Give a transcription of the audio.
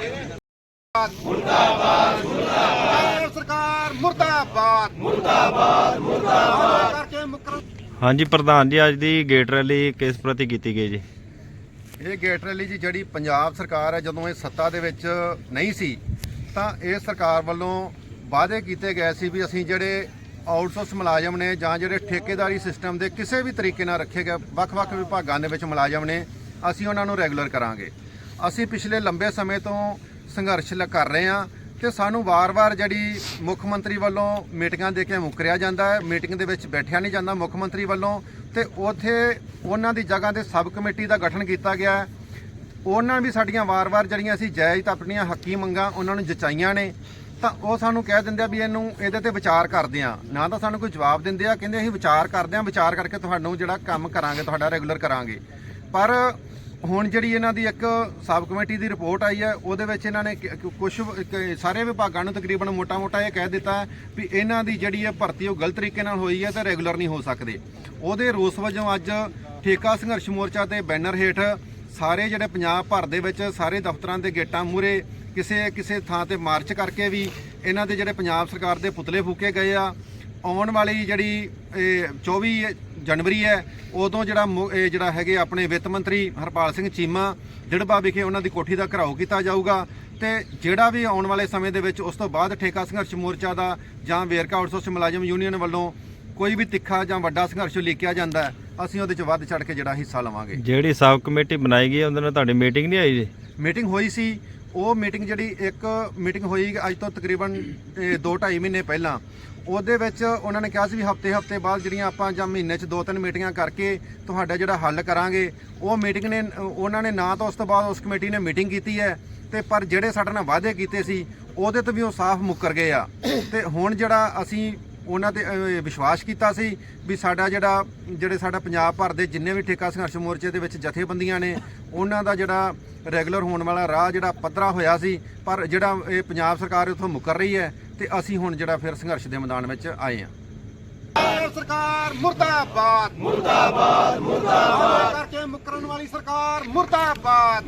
ਮੁਰਦਾਬਾਦ ਮੁਰਦਾਬਾਦ ਸਰਕਾਰ ਮੁਰਦਾਬਾਦ ਮੁਰਦਾਬਾਦ ਮੁਰਦਾਬਾਦ ਕਰਕੇ ਮੁਕਰ ਹਾਂਜੀ, ਪ੍ਰਧਾਨ ਜੀ, ਅੱਜ ਦੀ ਗੇਟ ਰੈਲੀ ਕਿਸ ਪ੍ਰਤੀ ਕੀਤੀ ਗਈ ਜੀ? ਇਹ ਗੇਟ ਰੈਲੀ ਜੀ, ਜਿਹੜੀ ਪੰਜਾਬ ਸਰਕਾਰ ਹੈ, ਜਦੋਂ ਇਹ ਸੱਤਾ ਦੇ ਵਿੱਚ ਨਹੀਂ ਸੀ, ਤਾਂ ਇਹ ਸਰਕਾਰ ਵੱਲੋਂ ਵਾਅਦੇ ਕੀਤੇ ਗਏ ਸੀ ਵੀ ਅਸੀਂ ਜਿਹੜੇ ਆਊਟਸੋਰਸ ਮੁਲਾਜ਼ਮ ਨੇ ਜਾਂ ਜਿਹੜੇ ਠੇਕੇਦਾਰੀ ਸਿਸਟਮ ਦੇ ਕਿਸੇ ਵੀ ਤਰੀਕੇ ਨਾਲ ਰੱਖੇ ਗਏ ਵੱਖ-ਵੱਖ ਵਿਭਾਗਾਂ ਦੇ ਵਿੱਚ ਮੁਲਾਜ਼ਮ ਨੇ, ਅਸੀਂ ਉਹਨਾਂ ਨੂੰ ਰੈਗੂਲਰ ਕਰਾਂਗੇ। ਅਸੀਂ ਪਿਛਲੇ ਲੰਬੇ ਸਮੇਂ ਤੋਂ ਸੰਘਰਸ਼ ਲ- ਕਰ ਰਹੇ ਹਾਂ ਤੇ ਸਾਨੂੰ ਵਾਰ-ਵਾਰ ਜਿਹੜੀ ਮੁੱਖ ਮੰਤਰੀ ਵੱਲੋਂ ਮੀਟਿੰਗਾਂ ਦੇ ਕੇ ਮੁਕਰਿਆ ਜਾਂਦਾ ਹੈ, ਮੀਟਿੰਗ ਦੇ ਵਿੱਚ ਬੈਠਿਆ ਨਹੀਂ ਜਾਂਦਾ ਮੁੱਖ ਮੰਤਰੀ ਵੱਲੋਂ ਤੇ ਉਥੇ ਉਹਨਾਂ ਦੀ ਜਗ੍ਹਾ ਤੇ ਸਬ ਕਮੇਟੀ ਦਾ ਗਠਨ ਕੀਤਾ ਗਿਆ ਹੈ। ਉਹਨਾਂ ਵੀ ਸਾਡੀਆਂ ਵਾਰ-ਵਾਰ ਜਿਹੜੀਆਂ ਅਸੀਂ ਜਾਇਜ਼ ਆਪਣੀਆਂ ਹੱਕੀ ਮੰਗਾਂ ਉਹਨਾਂ ਨੂੰ ਜਚਾਈਆਂ ਨੇ, ਤਾਂ ਉਹ ਸਾਨੂੰ ਕਹਿ ਦਿੰਦੇ ਆ ਵੀ ਇਹਨੂੰ ਇਹਦੇ ਤੇ ਵਿਚਾਰ ਕਰਦੇ ਆ ਨਾ ਤਾਂ ਸਾਨੂੰ ਕੋਈ ਜਵਾਬ ਦਿੰਦੇ ਆ, ਕਹਿੰਦੇ ਅਸੀਂ ਵਿਚਾਰ ਕਰਦੇ ਆ ਵਿਚਾਰ ਕਰਕੇ ਤੁਹਾਨੂੰ ਜਿਹੜਾ ਕੰਮ ਕਰਾਂਗੇ, ਤੁਹਾਡਾ ਰੈਗੂਲਰ ਕਰਾਂਗੇ। ਪਰ ਹੁਣ ਜਿਹੜੀ ਇਹਨਾਂ ਦੀ ਇੱਕ ਸਬ ਕਮੇਟੀ ਦੀ ਰਿਪੋਰਟ ਆਈ ਹੈ, ਉਹਦੇ ਵਿੱਚ ਇਹਨਾਂ ਨੇ ਕੁਝ ਸਾਰੇ ਵਿਭਾਗਾਂ ਨੂੰ ਤਕਰੀਬਨ ਮੋਟਾ-ਮੋਟਾ ਇਹ ਕਹਿ ਦਿੱਤਾ ਵੀ ਇਹਨਾਂ ਦੀ ਜਿਹੜੀ ਹੈ ਭਰਤੀ ਉਹ ਗਲਤ ਤਰੀਕੇ ਨਾਲ ਹੋਈ ਹੈ ਤੇ ਰੈਗੂਲਰ ਨਹੀਂ ਹੋ ਸਕਦੇ। ਉਹਦੇ ਰੋਸ ਵਜੋਂ ਅੱਜ ਠੇਕਾ ਸੰਘਰਸ਼ ਮੋਰਚਾ ਤੇ ਬੈਨਰ ਹੇਠ ਸਾਰੇ ਜਿਹੜੇ ਪੰਜਾਬ ਭਰ ਦੇ ਵਿੱਚ ਸਾਰੇ ਦਫ਼ਤਰਾਂ ਦੇ ਗੇਟਾਂ ਮੂਹਰੇ ਕਿਸੇ ਕਿਸੇ ਥਾਂ ਤੇ ਮਾਰਚ ਕਰਕੇ ਵੀ ਇਹਨਾਂ ਦੇ ਜਿਹੜੇ ਪੰਜਾਬ ਸਰਕਾਰ ਦੇ ਪੁਤਲੇ ਫੂਕੇ ਗਏ ਆ, ਆਉਣ ਵਾਲੀ ਜਿਹੜੀ, ਇਹ 24 ਜਨਵਰੀ ਹੈ ਉਦੋਂ ਜਿਹੜਾ ਇਹ ਜਿਹੜਾ ਹੈਗੇ ਆਪਣੇ ਵਿੱਤ ਮੰਤਰੀ ਹਰਪਾਲ ਸਿੰਘ ਚੀਮਾ ਦਿੜਬਾ ਵਿਖੇ ਉਹਨਾਂ ਦੀ ਕੋਠੀ ਦਾ ਘਰਾਓ ਕੀਤਾ ਜਾਊਗਾ ਤੇ ਜਿਹੜਾ ਵੀ ਆਉਣ ਵਾਲੇ ਸਮੇਂ ਦੇ ਵਿੱਚ ਉਸ ਤੋਂ ਬਾਅਦ ਠੇਕਾ ਸੰਘਰਸ਼ ਮੋਰਚਾ ਦਾ ਜਾਂ ਵੇਰਕਾ ਆਊਟਸੋਰਸ ਮੁਲਾਜ਼ਮ ਯੂਨੀਅਨ ਵੱਲੋਂ ਕੋਈ ਵੀ ਤਿੱਖਾ ਜਾਂ ਵੱਡਾ ਸੰਘਰਸ਼ ਲਿਖਿਆ ਜਾਂਦਾ ਹੈ ਅਸੀਂ ਉਹਦੇ 'ਚ ਵੱਧ ਚੜ ਕੇ ਜਿਹੜਾ ਹਿੱਸਾ ਲਵਾਂਗੇ। ਜਿਹੜੀ ਸਬ ਕਮੇਟੀ ਬਣਾਈ ਗਈ ਉਹਦੇ ਨਾਲ ਤੁਹਾਡੀ ਮੀਟਿੰਗ ਨਹੀਂ ਆਈ ਜੀ? ਮੀਟਿੰਗ ਹੋਈ ਸੀ ਉਹ ਮੀਟਿੰਗ ਜਿਹੜੀ ਇੱਕ ਮੀਟਿੰਗ ਹੋਈ ਅੱਜ ਤੋਂ ਤਕਰੀਬਨ 2.5 ਮਹੀਨੇ ਪਹਿਲਾਂ। ਉਹਦੇ ਵਿੱਚ ਉਹਨਾਂ ਨੇ ਕਿਹਾ ਸੀ ਵੀ ਹਫ਼ਤੇ ਹਫ਼ਤੇ ਬਾਅਦ ਜਿਹੜੀਆਂ ਆਪਾਂ ਜਾਂ ਮਹੀਨੇ 'ਚ ਦੋ ਤਿੰਨ ਮੀਟਿੰਗਾਂ ਕਰਕੇ ਤੁਹਾਡਾ ਜਿਹੜਾ ਹੱਲ ਕਰਾਂਗੇ। ਉਹ ਮੀਟਿੰਗ ਨੇ, ਉਹਨਾਂ ਨੇ ਨਾ ਤਾਂ ਉਸ ਤੋਂ ਬਾਅਦ ਉਸ ਕਮੇਟੀ ਨੇ ਮੀਟਿੰਗ ਕੀਤੀ ਹੈ ਤੇ ਪਰ ਜਿਹੜੇ ਸਾਡੇ ਨਾਲ ਵਾਅਦੇ ਕੀਤੇ ਸੀ, ਉਹਦੇ ਤੋਂ ਵੀ ਉਹ ਸਾਫ਼ ਮੁੱਕਰ ਗਏ ਆ। ਤੇ ਹੁਣ ਜਿਹੜਾ ਅਸੀਂ ਉਹਨਾਂ ਤੇ ਅਹ, ਵਿਸ਼ਵਾਸ ਕੀਤਾ ਸੀ ਵੀ ਸਾਡਾ ਜਿਹੜਾ ਜਿਹੜੇ ਸਾਡਾ ਪੰਜਾਬ ਭਰ ਦੇ ਜਿੰਨੇ ਵੀ ਠੇਕਾ ਸੰਘਰਸ਼ ਮੋਰਚੇ ਦੇ ਵਿੱਚ ਜਥੇਬੰਦੀਆਂ ਨੇ ਉਹਨਾਂ ਦਾ ਜਿਹੜਾ ਰੈਗੂਲਰ ਹੋਣ ਵਾਲਾ ਰਾਹ ਜਿਹੜਾ ਪੱਧਰਾ ਹੋਇਆ ਸੀ ਪਰ ਜਿਹੜਾ ਇਹ ਪੰਜਾਬ ਸਰਕਾਰ ਉੱਥੋਂ ਮੁਕਰ ਰਹੀ ਹੈ ਤੇ ਅਸੀਂ ਹੁਣ ਜਿਹੜਾ ਫਿਰ ਸੰਘਰਸ਼ ਦੇ ਮੈਦਾਨ ਵਿੱਚ ਆਏ ਹਾਂ। ਸਰਕਾਰ ਮੁਰਦਾਬਾਦ। ਮੁਰਦਾਬਾਦ ਮੁਰਦਾਬਾਦ। ਕਰਕੇ ਮੁਕਰਨ ਵਾਲੀ ਸਰਕਾਰ ਮੁਰਦਾਬਾਦ।